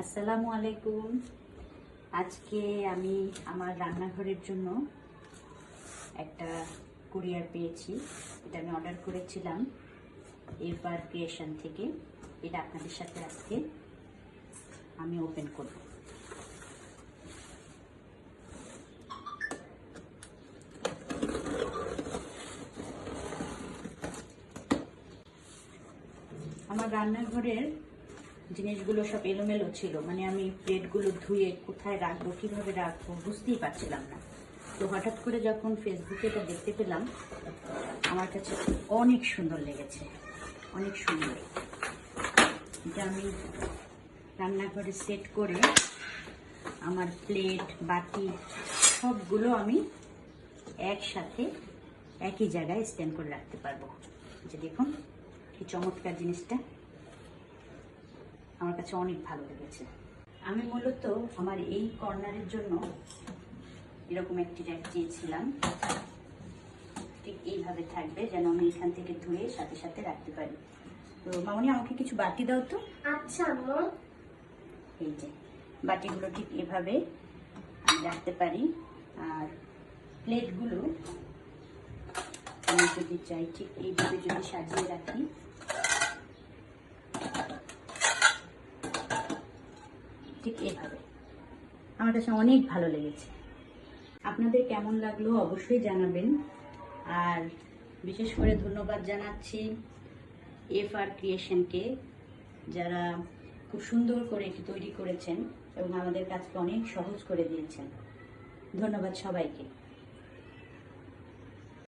আসসালামু আলাইকুম। আজকে আমি আমার রান্নাঘরের জন্য একটা কুরিয়ার পেয়েছি। এটা আমি অর্ডার করেছিলাম এবার ক্রিয়েশন থেকে। এটা আপনাদের সাথে আজকে আমি ওপেন করব। আমার রান্নাঘরের জিনিসগুলো সব এলোমেলো ছিল। মানে আমি প্লেটগুলো ধুয়ে কোথায় রাখব, কীভাবে রাখব বুঝতেই পারছিলাম না। তো হঠাৎ করে যখন ফেসবুকে এটা দেখতে পেলাম, আমার কাছে অনেক সুন্দর লেগেছে। অনেক সুন্দর। এটা আমি রান্নাঘরে সেট করে আমার প্লেট, বাটি, সবগুলো আমি একসাথে একই জায়গায় স্ট্যান্ড করে রাখতে পারব। যে দেখুন, কি চমৎকার জিনিসটা। আমার কাছে অনেক ভালো লেগেছে। আমি মূলত আমার এই কর্নারের জন্য এরকম একটি র্যাক চেয়েছিলাম। ঠিক এইভাবে থাকবে যেন আমি এখান থেকে ধুয়ে সাথে সাথে রাখতে পারি। তো মামনি আমাকে কিছু বাটি দাও তো। আচ্ছা এই যে বাটিগুলো ঠিক এভাবে আমি রাখতে পারি। আর প্লেটগুলো আমি যদি চাই ঠিক এইভাবে যদি সাজিয়ে রাখি ঠিক এভাবে। আমার কাছে অনেক ভালো লেগেছে। আপনাদের কেমন লাগল অবশ্যই জানাবেন। আর বিশেষ করে ধন্যবাদ জানাচ্ছি এফ আর ক্রিয়েশনকে যারা খুব সুন্দর করে এটি তৈরি করেছেন এবং আমাদের কাজকে অনেক সহজ করে দিয়েছেন। ধন্যবাদ সবাইকে।